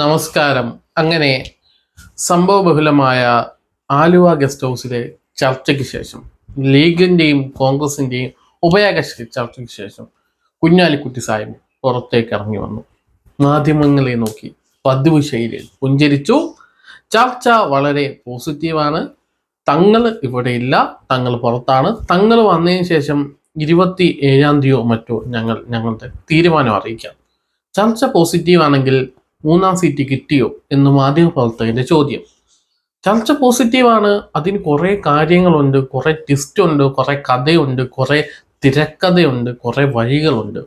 നമസ്കാരം. അങ്ങനെ സംഭവബഹുലമായ ആലുവ ഗസ്റ്റ് ഹൗസിലെ ചർച്ചയ്ക്ക് ശേഷം ലീഗിന്റെയും കോൺഗ്രസിന്റെയും ഉഭയകക്ഷി ചർച്ചയ്ക്ക് ശേഷം കുഞ്ഞാലിക്കുട്ടി സാഹിബ് പുറത്തേക്ക് ഇറങ്ങി വന്നു. മാധ്യമങ്ങളെ നോക്കി പതിവ് ശൈലിയിൽ പുഞ്ചരിച്ചു. ചർച്ച വളരെ പോസിറ്റീവാണ്. തങ്ങൾ ഇവിടെ ഇല്ല തങ്ങൾ പുറത്താണ്. തങ്ങൾ വന്നതിന് ശേഷം ഇരുപത്തി ഏഴാം തീയതിയോ മറ്റോ ഞങ്ങൾ ഞങ്ങളുടെ തീരുമാനം അറിയിക്കാം. ചർച്ച പോസിറ്റീവ് ആണെങ്കിൽ മൂന്നാം സീറ്റ് കിട്ടിയോ എന്ന് മാധ്യമപ്രവർത്തകന്റെ ചോദ്യം. ചർച്ച പോസിറ്റീവാണ് അതിന് കുറേ കാര്യങ്ങളുണ്ട്. കുറേ ട്വിസ്റ്റ് ഉണ്ട്. കുറേ കഥയുണ്ട്. കുറേ തിരക്കഥയുണ്ട്. കുറേ വഴികളുണ്ട്.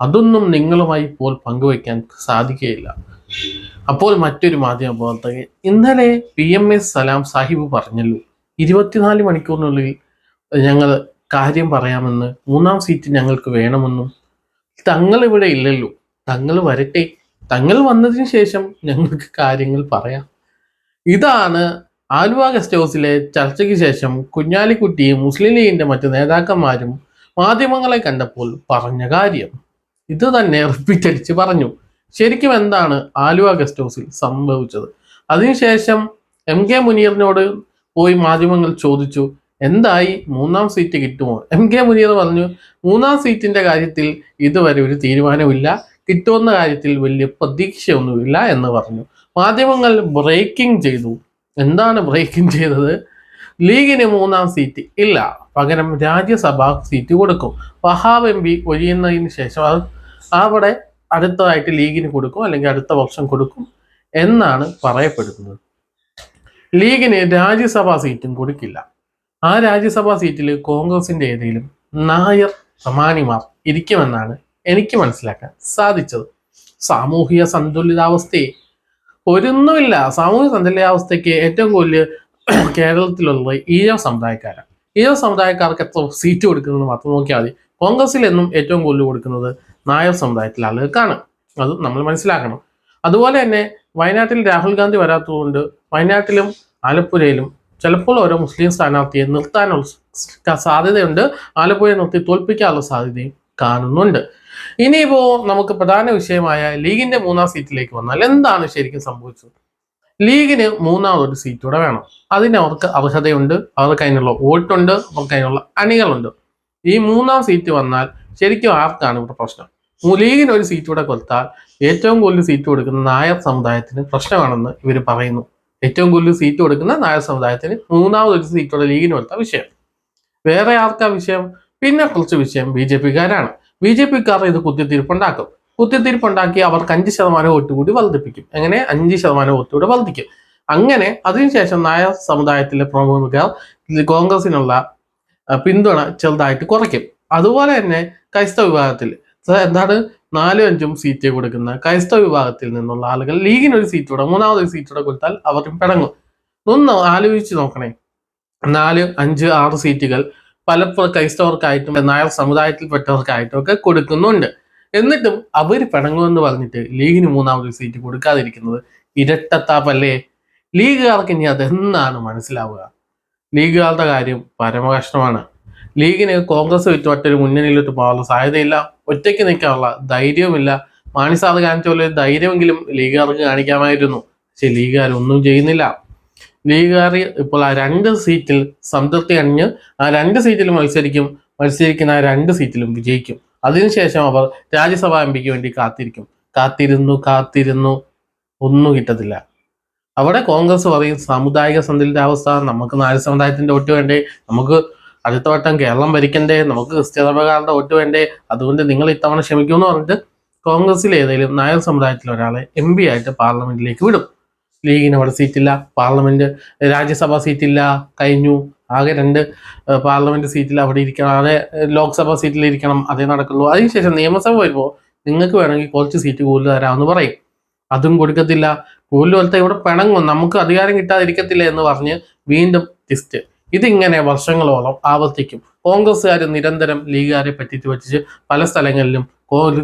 അതൊന്നും നിങ്ങളുമായി ഇപ്പോൾ പങ്കുവയ്ക്കാൻ സാധിക്കുകയില്ല. അപ്പോൾ മറ്റൊരു മാധ്യമപ്രവർത്തകൻ ഇന്നലെ P M S Salam Sahib പറഞ്ഞല്ലോ ഇരുപത്തിനാല് മണിക്കൂറിനുള്ളിൽ ഞങ്ങൾ കാര്യം പറയാമെന്ന് മൂന്നാം സീറ്റ് ഞങ്ങൾക്ക് വേണമെന്നും. തങ്ങൾ ഇവിടെ ഇല്ലല്ലോ. തങ്ങൾ വരട്ടെ. തങ്ങൾ വന്നതിന് ശേഷം ഞങ്ങൾക്ക് കാര്യങ്ങൾ പറയാം. ഇതാണ് ആലുവ ഗസ്റ്റ് ഹൗസിലെ ചർച്ചയ്ക്ക് ശേഷം കുഞ്ഞാലിക്കുട്ടിയും മുസ്ലിം ലീഗിന്റെ മറ്റു നേതാക്കന്മാരും മാധ്യമങ്ങളെ കണ്ടപ്പോൾ പറഞ്ഞ കാര്യം. ഇത് തന്നെ റിപ്പീറ്റ് അടിച്ച് പറഞ്ഞു. ശരിക്കും എന്താണ് ആലുവ ഗസ്റ്റ് ഹൗസിൽ സംഭവിച്ചത്? അതിനുശേഷം എം കെ മുനീറിനോട് പോയി മാധ്യമങ്ങൾ ചോദിച്ചു എന്തായി? മൂന്നാം സീറ്റ് കിട്ടുമോ? എം കെ മുനീർ പറഞ്ഞു മൂന്നാം സീറ്റിന്റെ കാര്യത്തിൽ ഇതുവരെ ഒരു തീരുമാനമില്ല. കിട്ടുമെന്ന കാര്യത്തിൽ വലിയ പ്രതീക്ഷയൊന്നുമില്ല എന്ന് പറഞ്ഞു. മാധ്യമങ്ങൾ ബ്രേക്കിംഗ് ചെയ്തു. എന്താണ് ബ്രേക്കിംഗ് ചെയ്തത്? ലീഗിന് മൂന്നാം സീറ്റ് ഇല്ല. പകരം രാജ്യസഭാ സീറ്റ് കൊടുക്കും. വഹാബ് എം പി ഒഴിയുന്നതിന് ശേഷം അത് അവിടെ അടുത്തതായിട്ട് ലീഗിന് കൊടുക്കും അല്ലെങ്കിൽ അടുത്ത വർഷം കൊടുക്കും എന്നാണ് പറയപ്പെടുന്നത്. ലീഗിന് രാജ്യസഭാ സീറ്റും കൊടുക്കില്ല. ആ രാജ്യസഭാ സീറ്റിൽ കോൺഗ്രസിന്റെ ഏതെങ്കിലും നായർ പ്രമാണിമാർ ഇരിക്കുമെന്നാണ് എനിക്ക് മനസ്സിലാക്കാൻ സാധിച്ചത്. സാമൂഹിക സന്തുലിതാവസ്ഥയെ ഒരൊന്നുമില്ല സാമൂഹിക സന്തുലിതാവസ്ഥയ്ക്ക് ഏറ്റവും കൂടുതൽ കേരളത്തിലുള്ളത് ഈഴവ സമുദായക്കാരാണ്. ഈഴവ സമുദായക്കാർക്ക് എത്ര സീറ്റ് കൊടുക്കുന്നത് മാത്രം നോക്കിയാൽ മതി. കോൺഗ്രസിൽ എന്നും ഏറ്റവും കൂടുതൽ കൊടുക്കുന്നത് നായർ സമുദായത്തിലെ ആളുകൾക്കാണ്. അത് നമ്മൾ മനസ്സിലാക്കണം. അതുപോലെ തന്നെ വയനാട്ടിൽ രാഹുൽ ഗാന്ധി വരാത്തതുകൊണ്ട് വയനാട്ടിലും ആലപ്പുഴയിലും ചിലപ്പോൾ ഓരോ മുസ്ലിം സ്ഥാനാർത്ഥിയെ നിർത്താനുള്ള സാധ്യതയുണ്ട്. ആലപ്പുഴയെ നിർത്തി തോൽപ്പിക്കാനുള്ള സാധ്യതയും കാണുന്നുണ്ട്. ഇനിയിപ്പോ നമുക്ക് പ്രധാന വിഷയമായ ലീഗിന്റെ മൂന്നാം സീറ്റിലേക്ക് വന്നാൽ എന്താണ് ശരിക്കും സംഭവിച്ചത്? ലീഗിന് മൂന്നാമതൊരു സീറ്റ് കൂടെ വേണം. അതിന് അവർക്ക് അർഹതയുണ്ട്. അവർക്ക് അതിനുള്ള വോട്ടുണ്ട്. അവർക്ക് അതിനുള്ള അണികളുണ്ട്. ഈ മൂന്നാം സീറ്റ് വന്നാൽ ശരിക്കും ആർക്കാണ് ഇവിടെ പ്രശ്നം? ലീഗിന് ഒരു സീറ്റ് കൂടെ കൊടുത്താൽ ഏറ്റവും കൂടുതൽ സീറ്റ് കൊടുക്കുന്ന നായർ സമുദായത്തിന് പ്രശ്നമാണെന്ന് ഇവർ പറയുന്നു. ഏറ്റവും കൂടുതൽ സീറ്റ് കൊടുക്കുന്ന നായർ സമുദായത്തിന് മൂന്നാമതൊരു സീറ്റോടെ ലീഗിന് കൊടുത്ത വിഷയം. വേറെ ആർക്കാ വിഷയം? പിന്നെ കുറച്ച് വിഷയം ബി ജെ പിക്കാരാണ്. ബി ജെ പിക്കാർ ഇത് കുത്തിത്തിരിപ്പുണ്ടാക്കും കുത്തിത്തിരിപ്പുണ്ടാക്കി അവർക്ക് അഞ്ച് ശതമാനം വോട്ട് കൂടി വർദ്ധിപ്പിക്കും അങ്ങനെ അഞ്ച് ശതമാനം വോട്ട് കൂടി വർദ്ധിക്കും അങ്ങനെ അതിനുശേഷം നായർ സമുദായത്തിലെ പ്രമുഖർ കോൺഗ്രസിനുള്ള പിന്തുണ ചെറുതായിട്ട് കുറയ്ക്കും. അതുപോലെ തന്നെ ക്രൈസ്തവ വിഭാഗത്തിൽ എന്താണ്? നാലും അഞ്ചും സീറ്റ് കൊടുക്കുന്ന ക്രൈസ്തവ വിഭാഗത്തിൽ നിന്നുള്ള ആളുകൾ ലീഗിന് ഒരു സീറ്റൂടെ മൂന്നാമതൊരു സീറ്റൂടെ കൊടുത്താൽ അവർ പിടങ്ങും ഒന്ന് ആലോചിച്ച് നോക്കണേ. നാല് അഞ്ച് ആറ് സീറ്റുകൾ പലപ്പോഴും ക്രൈസ്തവർക്കായിട്ടും നായർ സമുദായത്തിൽപ്പെട്ടവർക്കായിട്ടും ഒക്കെ കൊടുക്കുന്നുണ്ട്. എന്നിട്ടും അവർ പിണങ്ങുമെന്ന് പറഞ്ഞിട്ട് ലീഗിന് മൂന്നാമത് സീറ്റ് കൊടുക്കാതിരിക്കുന്നത് ഇരട്ടത്താപ്പല്ലേ? ലീഗുകാർക്ക് ഇനി അതെന്നാണ് മനസ്സിലാവുക? ലീഗുകാരുടെ കാര്യം പരമകഷ്ടമാണ് ലീഗിന് കോൺഗ്രസ് വിറ്റ് മറ്റൊരു മുന്നണിയിലോട്ട് പോകാനുള്ള സാധ്യതയില്ല. ഒറ്റയ്ക്ക് നിൽക്കാനുള്ള ധൈര്യവുമില്ല. മാണിസാറ് കാണിച്ച പോലെ ധൈര്യമെങ്കിലും ലീഗുകാർക്ക് കാണിക്കാമായിരുന്നു. പക്ഷെ ലീഗുകാർ ഒന്നും ചെയ്യുന്നില്ല. ലീഗുകാർ ഇപ്പോൾ ആ രണ്ട് സീറ്റിൽ സംതൃപ്തി അണിഞ്ഞ് ആ രണ്ട് സീറ്റിൽ മത്സരിക്കും മത്സരിക്കുന്ന ആ രണ്ട് സീറ്റിലും വിജയിക്കും. അതിനുശേഷം അവർ രാജ്യസഭാ എം പിക്ക് വേണ്ടി കാത്തിരിക്കും. കാത്തിരുന്നു കാത്തിരുന്നു ഒന്നും കിട്ടത്തില്ല. അവിടെ കോൺഗ്രസ് പറയും സാമുദായിക സന്തുലിതാവസ്ഥ നമുക്ക് നാല് സമുദായത്തിന്റെ വോട്ട് വേണ്ടേ? നമുക്ക് അടുത്ത വട്ടം കേരളം ഭരിക്കണ്ടേ? നമുക്ക് ക്രിസ്ത്യസഭക്കാരുടെ വോട്ട് വേണ്ടേ? അതുകൊണ്ട് നിങ്ങൾ ഇത്തവണ ക്ഷമിക്കുമെന്ന് പറഞ്ഞിട്ട് കോൺഗ്രസിൽ ഏതെങ്കിലും നായർ സമുദായത്തിൽ ഒരാളെ എം പി ആയിട്ട് പാർലമെന്റിലേക്ക് വിടും. ലീഗിന് അവിടെ സീറ്റില്ല പാർലമെന്റ് രാജ്യസഭാ സീറ്റില്ല കഴിഞ്ഞു. ആകെ രണ്ട് പാർലമെന്റ് സീറ്റിൽ അവിടെ ഇരിക്കണം അതെ ലോക്സഭാ സീറ്റിൽ ഇരിക്കണം അതേ നടക്കുള്ളൂ. അതിനുശേഷം നിയമസഭ വരുമ്പോൾ നിങ്ങൾക്ക് വേണമെങ്കിൽ കുറച്ച് സീറ്റ് കൂടുതൽ തരാമെന്ന് പറയും. അതും കൊടുക്കത്തില്ല. കൂടുതൽ പോലത്തെ ഇവിടെ പിണങ്ങും. നമുക്ക് അധികാരം കിട്ടാതിരിക്കത്തില്ല എന്ന് പറഞ്ഞ് വീണ്ടും ടിസ്റ്റ് ഇതിങ്ങനെ വർഷങ്ങളോളം ആവർത്തിക്കും. കോൺഗ്രസ്സുകാർ നിരന്തരം ലീഗുകാരെ പറ്റിച്ച് പറ്റിച്ച് പല സ്ഥലങ്ങളിലും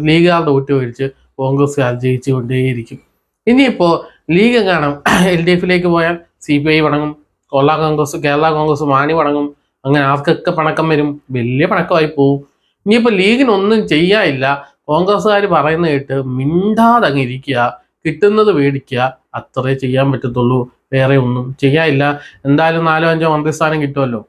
ലീഗുകാരുടെ വോട്ട് മേടിച്ച് കോൺഗ്രസ്സുകാർ ജയിച്ചുകൊണ്ടേയിരിക്കും. ഇനിയിപ്പോ ലീഗ് എങ്ങാനും എൽ ഡി എഫിലേക്ക് പോയാൽ സി പി ഐ പണങ്ങും കേരള കോൺഗ്രസ് കേരള കോൺഗ്രസ് മാണി പണങ്ങും അങ്ങനെ ആർക്കൊക്കെ പണക്കം വരും? വലിയ പണക്കമായി പോവും. ഇനിയിപ്പോൾ ലീഗിനൊന്നും ചെയ്യാനില്ല. കോൺഗ്രസ്സുകാർ പറയുന്ന കേട്ട് മിണ്ടാതെ അങ്ങ് ഇരിക്കുക കിട്ടുന്നത് മേടിക്കുക അത്രേ ചെയ്യാൻ പറ്റത്തുള്ളൂ. വേറെ ഒന്നും ചെയ്യാനില്ല. എന്തായാലും നാലോ അഞ്ചോ മന്ത്രിസ്ഥാനം കിട്ടുമല്ലോ.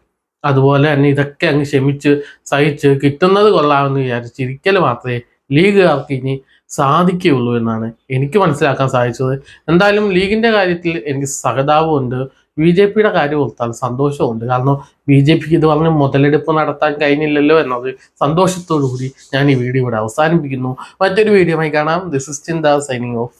അതുപോലെ തന്നെ ഇതൊക്കെ അങ്ങ് ക്ഷമിച്ച് സഹിച്ച് കിട്ടുന്നത് കൊള്ളാമെന്ന് വിചാരിച്ചിരിക്കൽ മാത്രമേ ലീഗുകാർക്ക് ഇനി സാധിക്കുകയുള്ളൂ എന്നാണ് എനിക്ക് മനസ്സിലാക്കാൻ സാധിച്ചത്. എന്തായാലും ലീഗിന്റെ കാര്യത്തിൽ എനിക്ക് സഹതാപമുണ്ട്. ബി ജെ പിയുടെ കാര്യം ഓർത്താൽ സന്തോഷമുണ്ട്. കാരണം ബി ജെ പിക്ക് ഇത് പറഞ്ഞ് മുതലെടുപ്പ് നടത്താൻ കഴിഞ്ഞില്ലല്ലോ എന്നത് സന്തോഷത്തോടു കൂടി ഞാൻ ഈ വീഡിയോ ഇവിടെ അവസാനിപ്പിക്കുന്നു. മറ്റൊരു വീഡിയോ ആയി കാണാം. This is Chintha signing off